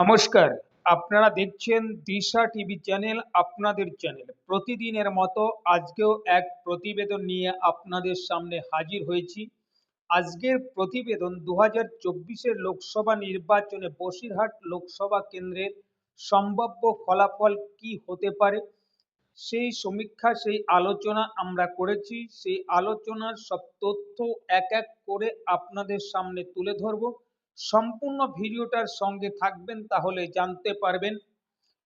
নমস্কার। আপনারা দেখছেন দিশা টিভি চ্যানেল, আপনাদের চ্যানেল। প্রতিদিনের মতো আজকেও এক প্রতিবেদন নিয়ে আপনাদের সামনে হাজির হয়েছি। আজকের প্রতিবেদন দু হাজার লোকসভা নির্বাচনে বসিরহাট লোকসভা কেন্দ্রের সম্ভাব্য ফলাফল কি হতে পারে? সেই সমীক্ষা, সেই আলোচনা আমরা করেছি। সেই আলোচনার সব তথ্য এক এক করে আপনাদের সামনে তুলে ধরব। সম্পূর্ণ ভিডিওটার সঙ্গে থাকবেন তাহলে জানতে পারবেন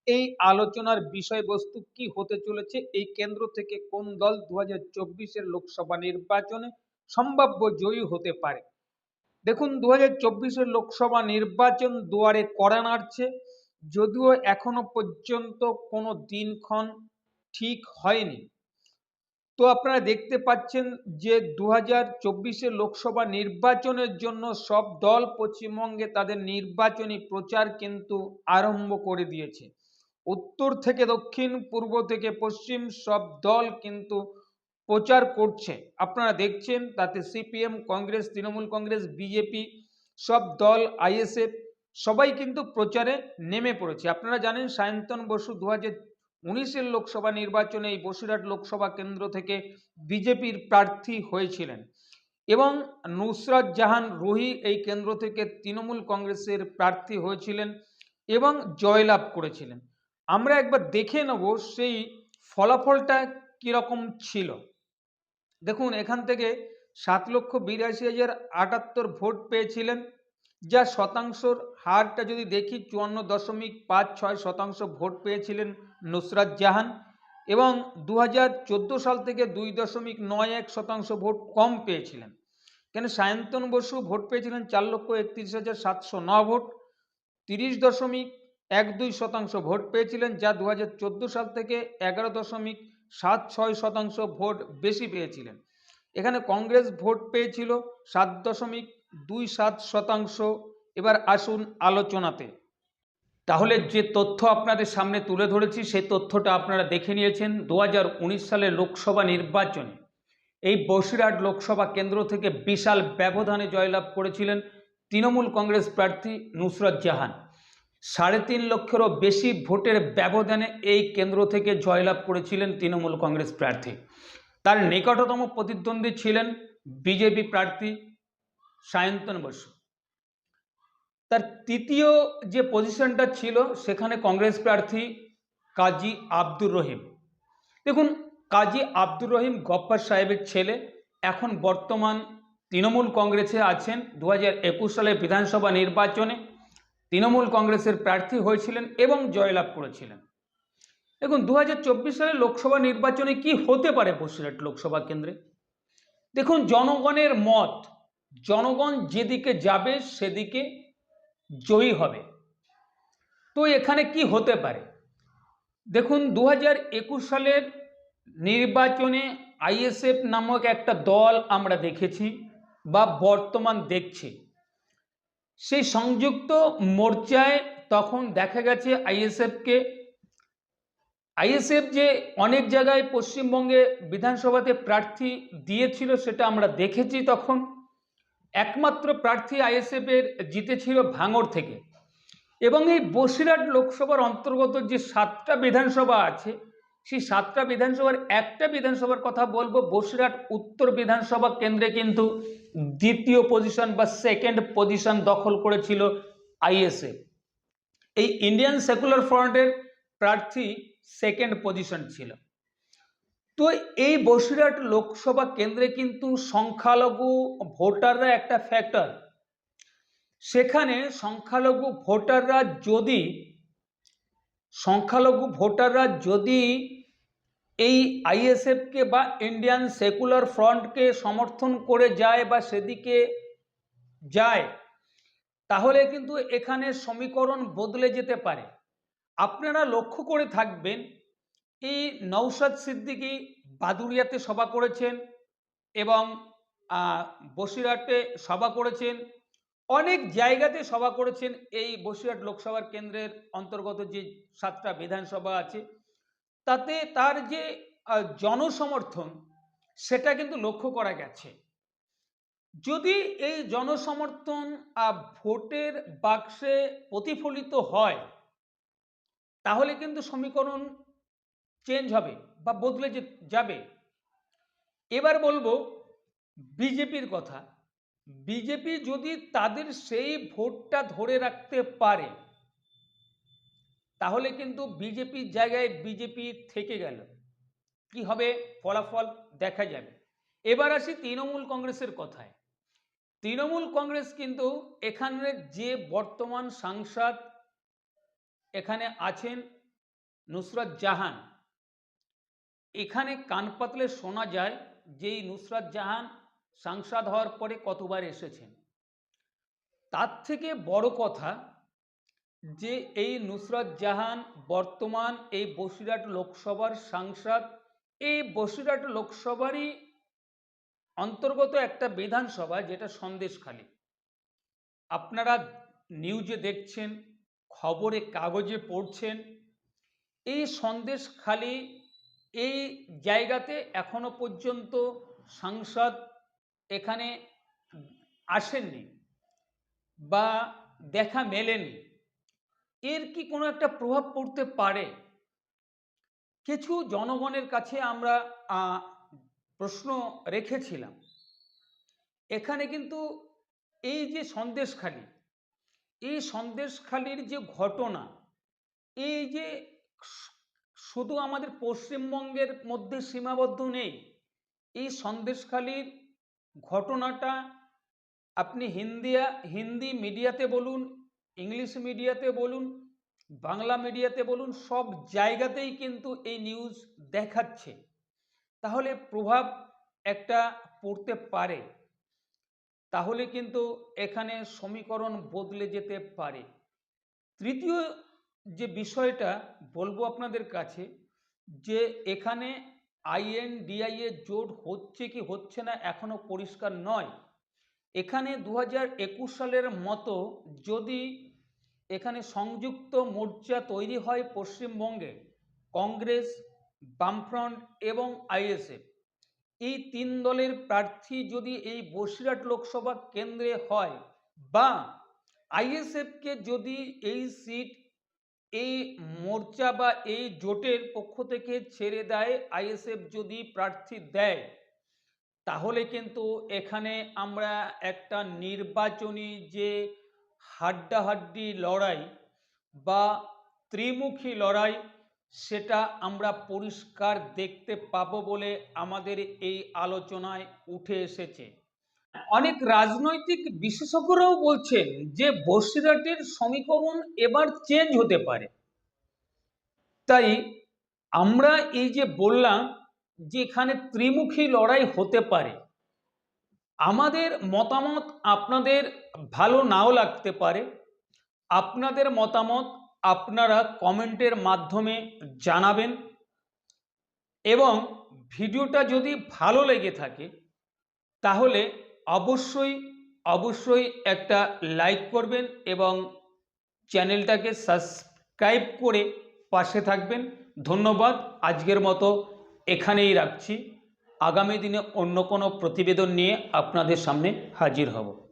এই আলোচনার বিষয়বস্তু কি হতে চলেছে, এই কেন্দ্র থেকে কোন দল দু হাজার লোকসভা নির্বাচনে সম্ভাব্য জয়ী হতে পারে। দেখুন দু হাজার লোকসভা নির্বাচন দুয়ারে কড়া নাড়ছে, যদিও এখনও পর্যন্ত কোনো দিনক্ষণ ঠিক হয়নি। তো আপনারা দেখতে পাচ্ছেন যে দু হাজার লোকসভা নির্বাচনের জন্য সব দল পশ্চিমবঙ্গে তাদের নির্বাচনী প্রচার কিন্তু আরম্ভ করে দিয়েছে। উত্তর থেকে দক্ষিণ, পূর্ব থেকে পশ্চিম সব দল কিন্তু প্রচার করছে। আপনারা দেখছেন তাতে সিপিএম, কংগ্রেস, তৃণমূল কংগ্রেস, বিজেপি সব দল, আইএসএফ সবাই কিন্তু প্রচারে নেমে পড়েছে। আপনারা জানেন সায়ন্তন বসু দু হাজার উনিশের লোকসভা নির্বাচনে এই বসিরহাট লোকসভা কেন্দ্র থেকে বিজেপির প্রার্থী হয়েছিলেন এবং নুসরাত জাহান রুহি এই কেন্দ্র থেকে তৃণমূল কংগ্রেসের প্রার্থী হয়েছিলেন এবং জয়লাভ করেছিলেন। আমরা একবার দেখে নেব সেই ফলাফলটা কীরকম ছিল। দেখুন, এখান থেকে সাত লক্ষ বিরাশি হাজার আটাত্তর ভোট পেয়েছিলেন, যা শতাংশর হারটা যদি দেখি, চুয়ান্ন দশমিক পাঁচ ছয় শতাংশ ভোট পেয়েছিলেন নুসরাত জাহান এবং দু হাজার চোদ্দ সাল থেকে দুই দশমিক নয় এক শতাংশ ভোট কম পেয়েছিলেন। কেন সায়ন্তন বসু ভোট পেয়েছিলেন চার লক্ষ একত্রিশ হাজার সাতশো ন ভোট, তিরিশ দশমিক এক দুই শতাংশ ভোট পেয়েছিলেন, যা দু হাজার চোদ্দ সাল থেকে এগারো দশমিক সাত ছয় শতাংশ ভোট বেশি পেয়েছিলেন। এখানে কংগ্রেস ভোট পেয়েছিল সাত দশমিক দুই সাত শতাংশ এবার আসুন আলোচনাতে। তাহলে যে তথ্য আপনাদের সামনে তুলে ধরেছি, সেই তথ্যটা আপনারা দেখে নিয়েছেন দু সালের লোকসভা নির্বাচনে। এই বসিরহাট লোকসভা কেন্দ্র থেকে বিশাল ব্যবধানে জয়লাভ করেছিলেন তৃণমূল কংগ্রেস প্রার্থী নুসরত জাহান। সাড়ে তিন লক্ষেরও বেশি ভোটের ব্যবধানে এই কেন্দ্র থেকে জয়লাভ করেছিলেন তৃণমূল কংগ্রেস প্রার্থী। তার নিকটতম প্রতিদ্বন্দ্বী ছিলেন বিজেপি প্রার্থী সায়ন্তন বসু। তার তৃতীয় যে পজিশনটা ছিল, সেখানে কংগ্রেস প্রার্থী কাজী আব্দুর রহিম। দেখুন, কাজী আব্দুর রহিম গপ্পার সাহেবের ছেলে, এখন বর্তমান তৃণমূল কংগ্রেসে আছেন। দু হাজার একুশ সালের বিধানসভা নির্বাচনে তৃণমূল কংগ্রেসের প্রার্থী হয়েছিলেন এবং জয়লাভ করেছিলেন। দেখুন দু হাজার চব্বিশ সালে লোকসভা নির্বাচনে কি হতে পারে বসিরহাট লোকসভা কেন্দ্রে? দেখুন, জনগণের মত, জনগণ যেদিকে যাবে সেদিকে জয়ী হবে। তো এখানে কি হতে পারে? দেখুন দু হাজার একুশ সালের নির্বাচনে আইএসএফ নামক একটা দল আমরা দেখেছি বা বর্তমান দেখছি। সেই সংযুক্ত মোর্চায় তখন দেখা গেছে আইএসএফকে আইএসএফ যে অনেক জায়গায় পশ্চিমবঙ্গে বিধানসভাতে প্রার্থী দিয়েছিল সেটা আমরা দেখেছি তখন। একমাত্র প্রার্থী আইএসএফের জিতেছিল ভাঙড় থেকে। এবং এই বসিরহাট লোকসভার অন্তর্গত যে সাতটা বিধানসভা আছে, সেই সাতটা বিধানসভার একটা বিধানসভার কথা বলব, বসিরহাট উত্তর বিধানসভা কেন্দ্রে কিন্তু দ্বিতীয় পজিশন বা সেকেন্ড পজিশন দখল করেছিল আইএসএফ। এই ইন্ডিয়ান সেকুলার ফ্রন্টের প্রার্থী সেকেন্ড পজিশন ছিল। তো এই বসিরহাট লোকসভা কেন্দ্রে কিন্তু সংখ্যালঘু ভোটাররা একটা ফ্যাক্টর সেখানে সংখ্যালঘু ভোটাররা যদি, সংখ্যালঘু ভোটাররা যদি এই আইএসএফকে বা ইন্ডিয়ান সেকুলার ফ্রন্টকে সমর্থন করে যায় বা সেদিকে যায়, তাহলে কিন্তু এখানে সমীকরণ বদলে যেতে পারে। আপনারা লক্ষ্য করে থাকবেন এই নৌসাদ সিদ্দিকি বাদুরিয়াতে সভা করেছেন এবং বসিরহাটে সভা করেছেন। অনেক জায়গাতে সভা করেছেন এই বসিরহাট লোকসভার কেন্দ্রের অন্তর্গত যে সাতটা বিধানসভা আছে। তাতে তার যে জনসমর্থন সেটা কিন্তু লক্ষ্য করা গেছে। যদি এই জনসমর্থন ভোটের বাক্সে প্রতিফলিত হয়, তাহলে কিন্তু সমীকরণ চেঞ্জ হবে বা বদলে যে- যাবে। এবার বলব, বিজেপির কথা। বিজেপি যদি তাদের সেই ভোটটা ধরে রাখতে পারে, তাহলে কিন্তু বিজেপির জায়গায় বিজেপি থেকে গেল। কি হবে? ফলাফল দেখা যাবে। এবার আসি তৃণমূল কংগ্রেসের কথায়। তৃণমূল কংগ্রেস কিন্তু এখানে যে বর্তমান সাংসদ এখানে আছেন নুসরত জাহান। এখানে কান পাতলে শোনা যায় যে এই নুসরাত জাহান সাংসদ হওয়ার পরে কতবার এসেছেন। তার থেকে বড় কথা যে এই নুসরাত জাহান বর্তমান এই বসিরহাট লোকসভার সাংসদ, এই বসিরহাট লোকসভারই অন্তর্গত একটা বিধানসভা যেটা সন্দেশখালী। আপনারা নিউজে দেখছেন, খবরে কাগজে পড়ছেন, এই সন্দেশখালী এই জায়গাতে এখনও পর্যন্ত সাংসদ এখানে আসেননি বা দেখা মেলেনি। এর কি কোনো একটা প্রভাব পড়তে পারে? কিছু জনগণের কাছে আমরা প্রশ্ন রেখেছিলাম। এখানে কিন্তু এই যে সন্দেশখালী, এই সন্দেশখালীর যে ঘটনা, এই যে শুধু আমাদের পশ্চিমবঙ্গের মধ্যে সীমাবদ্ধ নেই। এই সন্দেশখালীর ঘটনাটা আপনি হিন্দিয়া হিন্দি মিডিয়াতে বলুন, ইংলিশ মিডিয়াতে বলুন, বাংলা মিডিয়াতে বলুন, সব জায়গাতেই কিন্তু এই নিউজ দেখাচ্ছে। তাহলে প্রভাব একটা পড়তে পারে। তাহলে কিন্তু এখানে সমীকরণ বদলে যেতে পারে। তৃতীয় যে বিষয়টা বলব আপনাদের কাছে, যে এখানে আইএনডিআই এর জোট হচ্ছে কি হচ্ছে না এখনও পরিষ্কার নয়। এখানে দু সালের মতো যদি এখানে সংযুক্ত মোর্চা তৈরি হয় পশ্চিমবঙ্গে, কংগ্রেস, বামফ্রন্ট এবং আইএসএফ, এই তিন দলের প্রার্থী যদি এই বসিরহাট লোকসভা কেন্দ্রে হয় বা আইএসএফকে যদি এই সিট এই মোর্চা বা এই জোটের পক্ষ থেকে ছেড়ে দেয় আইএসএফ যদি প্রার্থী দেয়, তাহলে কিন্তু এখানে আমরা একটা নির্বাচনী যে হাড্ডাহাড্ডি লড়াই বা ত্রিমুখী লড়াই, সেটা আমরা পরিষ্কার দেখতে পাবো বলে আমাদের এই আলোচনায় উঠে এসেছে। অনেক রাজনৈতিক বিশেষজ্ঞরাও বলছেন যে বসিরহাটের সমীকরণ এবার চেঞ্জ হতে পারে। তাই আমরা এই যে বললাম যে এখানে ত্রিমুখী লড়াই হতে পারে, আমাদের মতামত আপনাদের ভালো নাও লাগতে পারে। আপনাদের মতামত আপনারা কমেন্টের মাধ্যমে জানাবেন এবং ভিডিওটা যদি ভালো লেগে থাকে, তাহলে অবশ্যই অবশ্যই একটা লাইক করবেন এবং চ্যানেলটাকে সাবস্ক্রাইব করে পাশে থাকবেন। ধন্যবাদ। আজকের মতো এখানেই রাখছি। আগামী দিনে অন্য কোনো প্রতিবেদন নিয়ে আপনাদের সামনে হাজির হব।